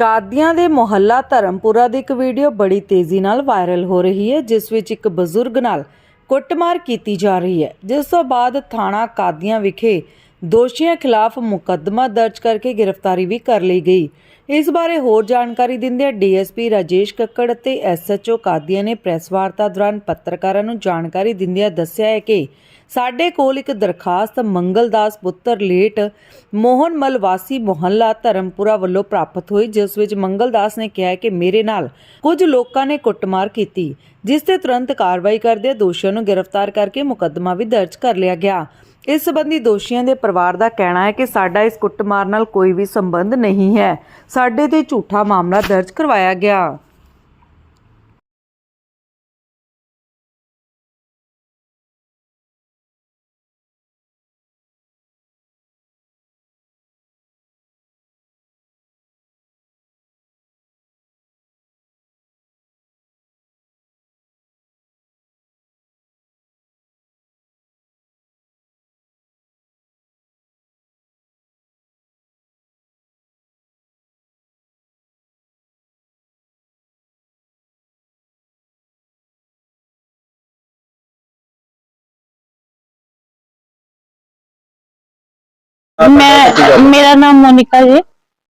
ਕਾਦੀਆਂ ਦੇ ਮੁਹੱਲਾ ਧਰਮਪੁਰਾ ਦੀ ਇੱਕ ਵੀਡੀਓ ਬੜੀ ਤੇਜ਼ੀ ਨਾਲ ਵਾਇਰਲ ਹੋ ਰਹੀ ਹੈ, ਜਿਸ ਵਿੱਚ ਇੱਕ ਬਜ਼ੁਰਗ ਨਾਲ ਕੁੱਟਮਾਰ ਕੀਤੀ ਜਾ ਰਹੀ ਹੈ। ਜਿਸ ਤੋਂ ਬਾਅਦ ਥਾਣਾ ਕਾਦੀਆਂ ਵਿਖੇ ਦੋਸ਼ੀਆਂ ਖਿਲਾਫ ਮੁਕੱਦਮਾ ਦਰਜ ਕਰਕੇ ਗ੍ਰਿਫਤਾਰੀ ਵੀ ਕਰ ਲਈ ਗਈ। ਇਸ ਬਾਰੇ ਹੋਰ ਜਾਣਕਾਰੀ ਦਿੰਦਿਆਂ ਡੀਐਸਪੀ ਰਾਜੇਸ਼ ਕੱਕੜ ਅਤੇ ਐਸਐਚਓ ਕਾਦੀਆਂ ਨੇ ਪ੍ਰੈਸ ਵਾਰਤਾ ਦੌਰਾਨ ਪੱਤਰਕਾਰਾਂ ਨੂੰ ਜਾਣਕਾਰੀ ਦਿੰਦਿਆਂ ਦੱਸਿਆ ਹੈ ਕਿ ਸਾਡੇ ਕੋਲ ਇੱਕ ਦਰਖਾਸਤ ਮੰਗਲਦਾਸ ਪੁੱਤਰ ਲੇਟ ਮੋਹਨ ਮਲਵਾਸੀ ਮੁਹੱਲਾ ਧਰਮਪੁਰਾ ਵੱਲੋਂ ਪ੍ਰਾਪਤ ਹੋਈ, ਜਿਸ ਵਿੱਚ ਮੰਗਲਦਾਸ ਨੇ ਕਿਹਾ ਕਿ ਮੇਰੇ ਨਾਲ ਕੁਝ ਲੋਕਾਂ ਨੇ ਕੁੱਟਮਾਰ ਕੀਤੀ, ਜਿਸ ਤੇ ਤੁਰੰਤ ਕਾਰਵਾਈ ਕਰਦੇ ਦੋਸ਼ੀਆਂ ਨੂੰ ਗ੍ਰਿਫਤਾਰ ਕਰਕੇ ਮੁਕੱਦਮਾ ਵੀ ਦਰਜ ਕਰ ਲਿਆ ਗਿਆ। ਇਸ ਸਬੰਧੀ ਦੋਸ਼ੀਆਂ ਦੇ ਪਰਿਵਾਰ ਦਾ ਕਹਿਣਾ ਹੈ ਕਿ ਸਾਡਾ ਇਸ ਕੁੱਟਮਾਰ ਨਾਲ ਕੋਈ ਵੀ ਸੰਬੰਧ ਨਹੀਂ ਹੈ। ਸਾਡੇ ਤੇ ਝੂਠਾ ਮਾਮਲਾ ਦਰਜ ਕਰਵਾਇਆ ਗਿਆ। ਮੈਂ ਮੇਰਾ ਨਾਮ ਮੋਨਿਕਾ ਜੀ।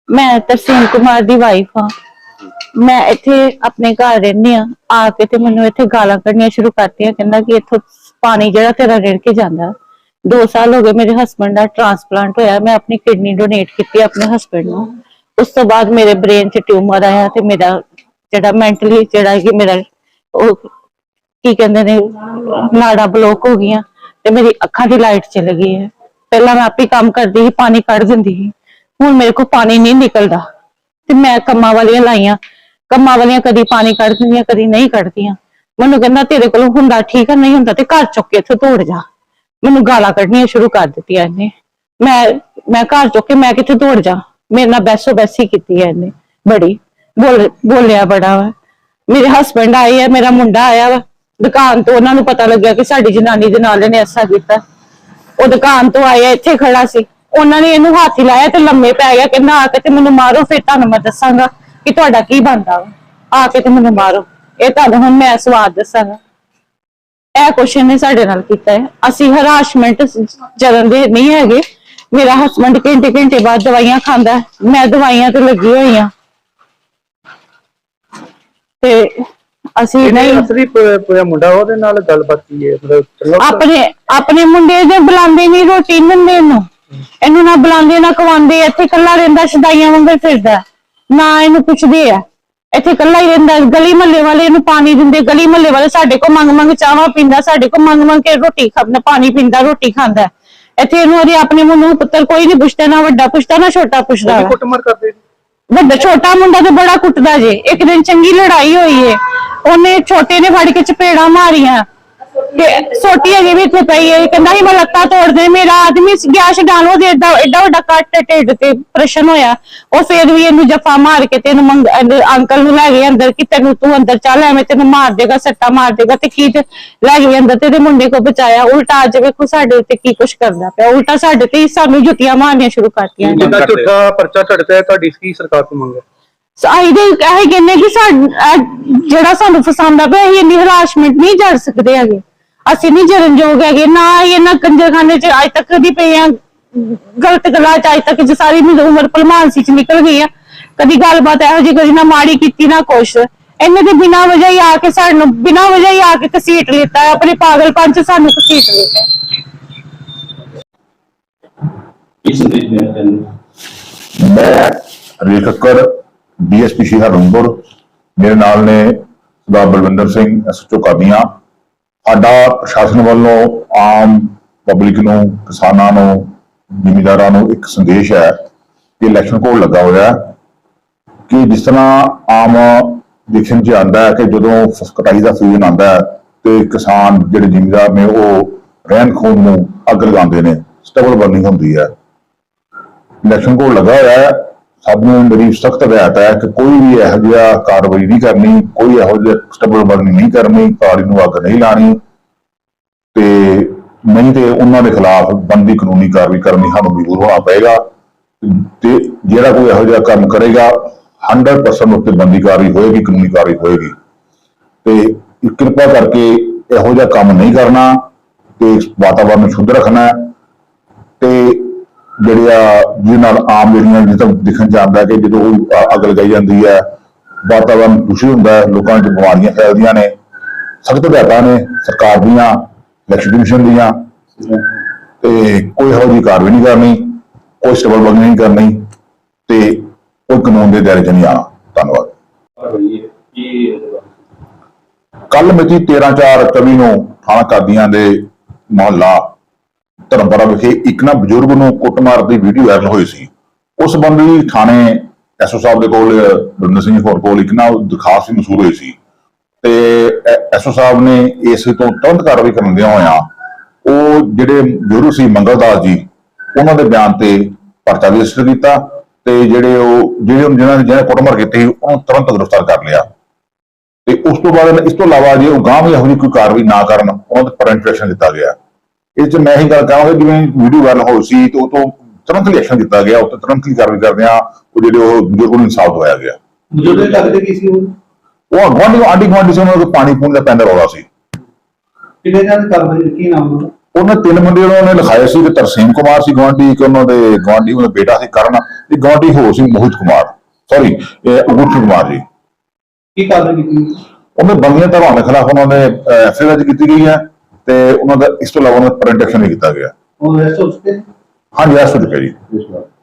ਮੈਂ ਤਰਸੀਮ ਕੁਮਾਰ ਦੀ ਵਾਈਫ ਹਾਂ। ਮੈਂ ਇੱਥੇ ਆਪਣੇ ਘਰ ਰਹਿੰਦੀ ਆ ਆ ਕੇ ਤੇ ਮੈਨੂੰ ਇੱਥੇ ਗਾਲਾਂ ਕੱਢਣੀਆਂ ਸ਼ੁਰੂ ਕਰਤੀਆਂ। ਕਹਿੰਦਾ ਕਿ ਇੱਥੋਂ ਪਾਣੀ ਜਿਹੜਾ ਤੇਰਾ ਰੇੜ ਕੇ ਜਾਂਦਾ। 2 ਸਾਲ ਹੋ ਗਏ ਮੇਰੇ ਹਸਬੰਡ ਦਾ ਟ੍ਰਾਂਸਪਲਾਂਟ ਹੋਇਆ। ਮੈਂ ਆਪਣੀ ਕਿਡਨੀ ਡੋਨੇਟ ਕੀਤੀ ਆਪਣੇ ਹਸਬੰਡ ਨੂੰ। ਉਸ ਤੋਂ ਬਾਅਦ ਮੇਰੇ ਬ੍ਰੇਨ 'ਚ ਟਿਊਮਰ ਆਇਆ ਤੇ ਮੇਰਾ ਜਿਹੜਾ ਮੈਂਟਲੀ ਜਿਹੜਾ ਕਿ ਮੇਰਾ ਉਹ ਕੀ ਕਹਿੰਦੇ ਨੇ ਨਾੜਾ ਬਲੋਕ ਹੋ ਗਈਆਂ ਤੇ ਮੇਰੀ ਅੱਖਾਂ ਦੀ ਲਾਈਟ ਚਲ ਗਈ ਹੈ। ਪਹਿਲਾਂ ਮੈਂ ਆਪੇ ਕੰਮ ਕਰਦੀ ਸੀ, ਪਾਣੀ ਕੱਢ ਦਿੰਦੀ ਸੀ। ਹੁਣ ਮੇਰੇ ਕੋਲ ਪਾਣੀ ਨਹੀਂ ਨਿਕਲਦਾ। ਤੇ ਮੈਂ ਕੰਮਾਂ ਵਾਲੀਆਂ ਲਾਈਆਂ। ਕੰਮਾਂ ਵਾਲੀਆਂ ਕਦੀ ਪਾਣੀ ਕੱਢ ਦਿੰਦੀਆਂ, ਕਦੀ ਨਹੀਂ ਕੱਢਦੀਆਂ। ਮੈਨੂੰ ਕਹਿੰਦਾ, ਤੇਰੇ ਕੋਲ ਹੁੰਦਾ ਠੀਕ ਆ, ਨਹੀਂ ਹੁੰਦਾ ਤੇ ਘਰ ਚੁੱਕ ਕੇ ਇੱਥੋਂ ਤੋੜ ਜਾ। ਮੈਨੂੰ ਗਾਲਾਂ ਕੱਢਣੀਆਂ ਸ਼ੁਰੂ ਕਰ ਦਿੱਤੀਆਂ ਇਹਨੇ। ਮੈਂ ਮੈਂ ਘਰ ਚੁੱਕ ਕੇ ਮੈਂ ਕਿੱਥੇ ਤੋੜ ਜਾ? ਮੇਰੇ ਨਾਲ ਬੈਸੋ ਬੈਸੀ ਕੀਤੀ ਹੈ ਇਹਨੇ। ਬੜੀ। ਬੋਲ, ਬੋਲਿਆ ਬੜਾ ਵਾ। ਮੇਰੇ ਹਸਬੰਡ ਆਏ ਆ, ਮੇਰਾ ਮੁੰਡਾ ਆਇਆ ਵਾ। ਦੁਕਾਨ ਤੋਂ ਉਹਨਾਂ ਨੂੰ ਪਤਾ ਲੱਗਿਆ ਕਿ ਸਾਡੀ ਜਨਾਨੀ ਦੇ ਨਾਲ ਇਹਨੇ ਐਸਾ ਕੀਤਾ। ਉਹ ਦੁਕਾਨ ਤੋਂ ਆਇਆ ਇੱਥੇ ਖੜਾ ਸੀ। ਉਹਨਾਂ ਨੇ ਇਹਨੂੰ ਹੱਥ ਹੀ ਲਾਇਆ ਤੇ ਲੰਮੇ ਪੈ ਗਿਆ ਕਹਿੰਦਾ ਆ ਕੇ ਤੇ ਮੈਨੂੰ ਮਾਰੋ, ਫਿਰ ਤੁਹਾਨੂੰ ਮੈਂ ਦੱਸਾਂਗਾ ਕਿ ਤੁਹਾਡਾ ਕੀ ਬਣਦਾ ਵਾ। ਆ ਕੇ ਤੇ ਮੈਨੂੰ ਮਾਰੋ। ਇਹ ਤੁਹਾਨੂੰ ਹੁਣ ਮੈਂ ਸਵਾਦ ਦੱਸਾਂਗਾ। ਇਹ ਕੁਛ ਇਹਨੇ ਸਾਡੇ ਨਾਲ ਕੀਤਾ ਹੈ। ਅਸੀਂ ਹਰਾਸਮੈਂਟ ਜਰਨ ਦੇ ਨਹੀਂ ਹੈਗੇ। ਮੇਰਾ ਹਸਬੰਡ ਘੰਟੇ ਘੰਟੇ ਬਾਅਦ ਦਵਾਈਆਂ ਖਾਂਦਾ ਹੈ। ਮੈਂ ਦਵਾਈਆਂ ਤੇ ਲੱਗੀ ਹੋਈ ਆ ਤੇ ਅਸੀਂ ਨਹੀਂ ਨਹੀਂ। ਅਸਲੀ ਪ- ਪ- ਮੁੰਡਾ ਉਹਦੇ ਨਾਲ ਗੱਲਬਾਤ ਕੀ ਹੈ? ਮਤਲਬ ਚਲੋ ਆਪਣੇ ਆਪਣੇ ਮੁੰਡੇ ਦੇ ਬੁਲਾਉਂਦੇ ਨਹੀਂ ਰੋਟੀ ਨੀ ਦਿੰਦੇ ਇਹਨੂੰ। ਇਹਨੂੰ ਨਾ ਬੁਲਾਉਂਦੇ ਨਾ ਖਵਾਉਂਦੇ ਇੱਥੇ ਇਕੱਲਾ ਰਹਿੰਦਾ ਸਦਾਈਆਂ ਵਾਂਗਰ ਫਿਰਦਾ। ਨਾ ਇਹਨੂੰ ਪੁੱਛਦੇ ਆ। ਇੱਥੇ ਇਕੱਲਾ ਹੀ ਰਹਿੰਦਾ ਗਲੀ ਮਹੱਲੇ ਵਾਲੇ ਇਹਨੂੰ ਪਾਣੀ ਦਿੰਦੇ ਗਲੀ ਮਹੱਲੇ ਵਾਲੇ ਸਾਡੇ ਕੋਲ ਮੰਗ ਮੰਗ ਚਾਹਾਂ ਪੀਂਦਾ ਸਾਡੇ ਕੋਲ ਮੰਗ ਮੰਗ ਕੇ ਰੋਟੀ ਖਾਂਦਾ ਪਾਣੀ ਪੀਂਦਾ ਰੋਟੀ ਖਾਂਦਾ। ਇੱਥੇ ਇਹਨੂੰ ਉਹਦੇ ਆਪਣੇ ਨੂੰ ਪੁੱਤਰ ਕੋਈ ਨਹੀਂ ਪੁੱਛਦਾ ਨਾ ਵੱਡਾ ਪੁੱਛਦਾ ਨਾ ਛੋਟਾ ਪੁੱਛਦਾ। ਕੁੱਟਮਾਰ ਕਰਦੇ ਜੀ। ਵੱਡਾ ਛੋਟਾ ਮੁੰਡਾ ਤੇ ਬੜਾ ਕੁੱਟਦਾ ਜੇ, ਇੱਕ ਦਿਨ ਚੰਗੀ ਲੜਾਈ ਹੋਈ ਏ, ਉਹਨੇ ਛੋਟੇ ਨੇ ਫੜ ਕੇ ਚਪੇੜਾ ਮਾਰੀਆਂ। ਛੋਟੀ ਅਜੇ ਵੀ ਇੱਥੇ ਪਈ ਏ ਕਹਿੰਦਾ ਸੀ ਮੈਂ ਲੱਤਾਂ ਤੋੜ ਦੇ ਮੇਰਾ ਆਦਮੀ ਗਿਆ ਛਡਾਣ ਉਹਦੇ ਏਡਾ ਏਡਾ ਵੱਡਾ ਕੱਟ ਢਿੱਡ ਤੇ ਪ੍ਰਸ਼ਨ ਹੋਇਆ। ਉਹ ਫੇਰ ਵੀ ਇਹਨੂੰ ਜਫਾ ਮਾਰ ਕੇ ਤੇ ਇਹਨੂੰ ਅੰਕਲ ਨੂੰ ਲੈ ਗਏ ਅੰਦਰ ਕਿ ਤੈਨੂੰ ਤੂੰ ਅੰਦਰ ਚੱਲ ਐਵੇਂ ਤੈਨੂੰ ਮਾਰ ਦੇਗਾ ਸੱਟਾ ਮਾਰ ਦੇਗਾ ਤੇ ਕੀ ਲੈ ਗਏ ਅੰਦਰ ਤੇ ਮੁੰਡੇ ਕੋ ਬਚਾਇਆ। ਉਲਟਾ ਅੱਜ ਵੇਖੋ ਸਾਡੇ ਉੱਤੇ ਕੀ ਕੁਛ ਕਰਦਾ ਪਿਆ। ਉਲਟਾ ਸਾਡੇ ਤੇ ਹੀ ਸਾਨੂੰ ਜੁੱਤੀਆਂ ਮਾਰਨੀਆਂ ਸ਼ੁਰੂ ਕਰਤੀਆਂ। ਜਿੱਦਾਂ ਝੂਠਾ ਪਰਚਾ ਝੜਦਾ ਹੈ ਤੁਹਾਡੀ ਕੀ ਸਰਕਾਰ ਤੋਂ ਮੰਗ ਹੈ? ਅਸੀਂ ਦੇ ਇਹ ਕਹਿੰਨੇ ਕਿ ਸਾਡ- ਇਹ ਜਿਹੜਾ ਸਾਨੂੰ ਫਸਾਉਂਦਾ ਪਿਆ ਅਸੀਂ ਇੰਨੀ ਹਰਾਸਮੈਂਟ ਨਹੀਂ ਜੜ ਸਕਦੇ ਹੈਗੇ। ਅਸੀਂ ਨਹੀਂ ਜਰਨਯੋਗ ਹੈਗੇ ਨਾ ਹੀ ਇਹਨਾਂ ਕੰਜਰਖਾਨੇ ਚ ਅੱਜ ਤੱਕ ਕਦੀ ਪਏ ਆ। ਗਲਤ ਗੱਲਾਂ ਚ ਅੱਜ ਤੱਕ ਜੇ ਸਾਰੀ ਮੇਰੀ ਉਮਰ ਭਲਮਾਨਸੀ ਚ ਨਿਕਲ ਗਈ ਆ। ਕਦੀ ਗੱਲਬਾਤ ਇਹੋ ਜਿਹੀ ਕਦੀ ਨਾ ਮਾੜੀ ਕੀਤੀ ਨਾ ਕੁਛ। ਇਹਨੇ ਤੇ ਬਿਨਾਂ ਵਜ੍ਹਾ ਹੀ ਆ ਕੇ ਸਾਨੂੰ ਬਿਨਾਂ ਵਜ੍ਹਾ ਹੀ ਆ ਕੇ ਕਸੀਟ ਲਿੱਤਾ ਹੈ, ਆਪਣੇ ਪਾਗਲਪਨ ਚ ਸਾਨੂੰ ਕਸੀਟ ਲਿੱਤਾ ਹੈ। ਇਸ ਦੇ ਜਨ ਮੈਂ ਰਵੀ ਕੱਕਰ ਡੀਐਸਪੀ ਸ਼੍ਰੀ ਹਰਨਪੁਰ ਮੇਰੇ ਨਾਲ ਨੇ ਸਰਦਾਰ ਬਲਵਿੰਦਰ ਸਿੰਘ ਐਸਓਚਓ ਕਾਦੀਆਂ। ਸਾਡਾ ਪ੍ਰਸ਼ਾਸਨ ਵੱਲੋਂ ਆਮ ਪਬਲਿਕ ਨੂੰ, ਕਿਸਾਨਾਂ ਨੂੰ, ਜ਼ਿਮੀਂਦਾਰਾਂ ਨੂੰ ਇੱਕ ਸੰਦੇਸ਼ ਹੈ ਕਿ ਇਲੈਕਸ਼ਨ ਕੋਡ ਲੱਗਾ ਹੋਇਆ ਕਿ ਜਿਸ ਤਰ੍ਹਾਂ ਆਮ ਦੇਖਣ ਚ ਆਉਂਦਾ ਹੈ ਕਿ ਜਦੋਂ ਕਟਾਈ ਦਾ ਸੀਜ਼ਨ ਆਉਂਦਾ ਹੈ ਤੇ ਕਿਸਾਨ ਜਿਹੜੇ ਜ਼ਿਮੀਂਦਾਰ ਨੇ ਉਹ ਰਹਿਣ ਖੂਨ ਨੂੰ ਅੱਗ ਲਗਾਉਂਦੇ ਨੇ ਸਟਬਲ ਬਰਨਿੰਗ ਹੁੰਦੀ ਹੈ। ਇਲੈਕਸ਼ਨ ਕੋਡ ਲੱਗਾ ਹੋਇਆ ਹੈ ਸਭ ਨੂੰ ਮੇਰੀ ਸਖਤ ਹਦਾਇਤ ਹੈ ਕਿ ਕੋਈ ਵੀ ਇਹੋ ਜਿਹਾ ਕਾਰਵਾਈ ਨਹੀਂ ਕਰਨੀ, ਕੋਈ ਇਹੋ ਜਿਹਾ ਸਟੇਬਲ ਨਹੀਂ ਕਰਨੀ, ਕਾਲੀ ਨੂੰ ਅੱਗ ਨਹੀਂ ਲਾਣੀ ਤੇ ਨਹੀਂ ਤੇ ਉਹਨਾਂ ਦੇ ਖਿਲਾਫ ਬੰਦੀ ਕਾਨੂੰਨੀ ਕਾਰਵਾਈ ਕਰਨੀ ਸਾਨੂੰ ਮਜਬੂਰ ਹੋਣਾ ਪਏਗਾ ਤੇ ਜਿਹੜਾ ਕੋਈ ਇਹੋ ਜਿਹਾ ਕੰਮ ਕਰੇਗਾ 100% ਉੱਤੇ ਬੰਦੀ ਕਾਰਵਾਈ ਹੋਏਗੀ, ਕਾਨੂੰਨੀ ਕਾਰਵਾਈ ਹੋਏਗੀ। ਤੇ ਕਿਰਪਾ ਕਰਕੇ ਇਹੋ ਜਿਹਾ ਕੰਮ ਨਹੀਂ ਕਰਨਾ ਤੇ ਵਾਤਾਵਰਨ ਨੂੰ ਸ਼ੁੱਧ ਰੱਖਣਾ ਤੇ ਜਿਹੜੇ ਆ, ਜਿਹਦੇ ਨਾਲ ਆਮ ਜਿਹੜੀਆਂ ਜਿੱਦਾਂ ਦਿਖਣ ਜਾਂਦਾ ਕਿ ਜਦੋਂ ਕੋਈ ਅੱਗ ਲਗਾਈ ਜਾਂਦੀ ਹੈ, ਵਾਤਾਵਰਨ ਦੂਸ਼ਿਤ ਹੁੰਦਾ ਹੈ, ਲੋਕਾਂ 'ਚ ਬਿਮਾਰੀਆਂ ਫੈਲਦੀਆਂ ਨੇ, ਸਖਤ ਹਦਾਇਤਾਂ ਨੇ ਸਰਕਾਰ ਦੀਆਂ, ਇਲੈਕਸ਼ਨ ਦੀਆਂ, ਤੇ ਕੋਈ ਇਹੋ ਜਿਹੀ ਕਾਰਵਾਈ ਨਹੀਂ ਕਰਨੀ, ਕੋਈ ਸਿਵਲ ਵਰਗ ਨਹੀਂ ਕਰਨੀ, ਤੇ ਕੋਈ ਕਾਨੂੰਨ ਦੇ ਦਾਇਰੇ 'ਚ ਨਹੀਂ ਆਉਣਾ। ਧੰਨਵਾਦ। ਕੱਲ ਮਿਤੀ 13/4/24 ਨੂੰ ਥਾਣਾ ਕਾਦੀਆਂ ਦੇ ਮੁਹੱਲਾ ਧਰਮਪੁਰਾ ਵਿਖੇ ਇੱਕ ਨਾ ਬਜ਼ੁਰਗ ਨੂੰ ਕੁੱਟਮਾਰ ਦੀ ਵੀਡੀਓ ਵਾਇਰਲ ਹੋਈ ਸੀ। ਉਸ ਸੰਬੰਧੀ ਥਾਣੇ ਐਸਓ ਸਾਹਿਬ ਦੇ ਕੋਲ ਬਿੰਦਰ ਸਿੰਘ ਹੋਰ ਕੋਲ ਇੱਕ ਨਾ ਦਰਖਾਸਤ ਮਸੂਲ ਹੋਈ ਸੀ। ਤੇ ਐਸਓ ਸਾਹਿਬ ਨੇ ਇਸ ਤੋਂ ਤੁਰੰਤ ਕਾਰਵਾਈ ਕਰਨ ਦੇ ਹੋਇਆ ਉਹ ਜਿਹੜੇ ਬਜ਼ੁਰਗ ਸੀ ਮੰਗਲਦਾਸ ਜੀ, ਉਹਨਾਂ ਦੇ ਬਿਆਨ ਤੇ ਪਰਚਾ ਰਜਿਸਟਰ ਕੀਤਾ ਤੇ ਜਿਹੜੇ ਉਹ, ਜਿਹੜੇ ਜਿਹਨਾਂ ਨੇ ਜਿਹਨਾਂ ਨੇ ਕੁੱਟਮਾਰ ਕੀਤੀ ਉਹਨੂੰ ਤੁਰੰਤ ਗ੍ਰਿਫਤਾਰ ਕਰ ਲਿਆ। ਤੇ ਉਸ ਤੋਂ ਬਾਅਦ ਇਸ ਤੋਂ ਇਲਾਵਾ ਜੇ ਉਹ ਗਾਂਹ ਵੀ ਇਹੋ ਜਿਹੀ ਕੋਈ ਕਾਰਵਾਈ ਨਾ ਕਰਨ, ਉਹਨਾਂ ਤੇ ਇੰਟਰੈਕਸ਼ਨ ਦਿੱਤਾ ਗਿਆ। ਇਸ ਚ ਮੈਂ ਹੀ ਗੱਲ ਕਰਾਂਗਾ ਜਿਵੇਂ ਵੀਡੀਓ ਵਾਇਰਲ ਹੋ ਸੀ ਤੇ ਉਹ ਤੋਂ ਤੁਰੰਤ ਐਕਸ਼ਨ ਦਿੱਤਾ ਗਿਆ ਉਹ ਤੇ ਤੁਰੰਤ ਹੀ ਕਾਰਵਾਈ ਕਰਦੇ ਆ ਉਹ ਜਿਹੜੇ ਉਹ ਬਜ਼ੁਰਗ ਨੂੰ ਇਨਸਾਫ ਦਵਾਇਆ ਗਿਆ। ਬਜ਼ੁਰਗ ਲੱਗਦੇ ਕੀ ਸੀ ਉਹ? ਉਹ ਗਵਾਂਢੀ ਆਂਢੀ ਗੁਆਂਢੀ ਸੀ ਉਹਨਾਂ ਨੂੰ ਪਾਣੀ ਪੂਣ ਦਾ ਪੈਂਦਾ ਰੌਲਾ ਸੀ। ਕਿੰਨੇ ਜਣ ਕਰਦੇ ਕੀ ਨਾਮ ਉਹਨਾਂ ਉਹਨੇ ਤਿੰਨ ਬੰਦੇ ਉਹਨਾਂ ਨੇ ਲਿਖਾਏ ਸੀ ਕਿ ਤਰਸੀਮ ਕੁਮਾਰ ਸੀ ਗਵਾਂਢੀ ਇੱਕ ਉਹਨਾਂ ਦੇ ਗਵਾਂਢੀ ਉਹਦਾ ਬੇਟਾ ਸੀ ਕਰਨ ਤੇ ਗਵਾਂਢੀ ਹੋਰ ਸੀ ਮੋਹਿਤ ਕੁਮਾਰ। ਸੌਰੀ ਅਗੁੱਠ ਕੁਮਾਰ ਜੀ। ਕੀ ਕਾਰਵਾਈ ਕੀਤੀ? ਉਹਨੇ ਬੰਦੀਆਂ ਧਾਰਾਵਾਂ ਦੇ ਖਿਲਾਫ ਉਹਨਾਂ ਨੇ ਐਫਆਈਆਰ ਕੀਤੀ ਗਈ ਹੈ। ਤੇ ਉਹਨਾਂ ਦਾ ਇਸ ਤੋਂ ਇਲਾਵਾ ਉਹਨਾਂ ਦਾ ਪ੍ਰੈਂਟੇਸ਼ਨ ਵੀ ਕੀਤਾ ਗਿਆ। ਉਹ ਰੈਸਟ ਹੋ ਚੁੱਕੇ ਹੋ ਚੁੱਕਿਆ ਜੀ।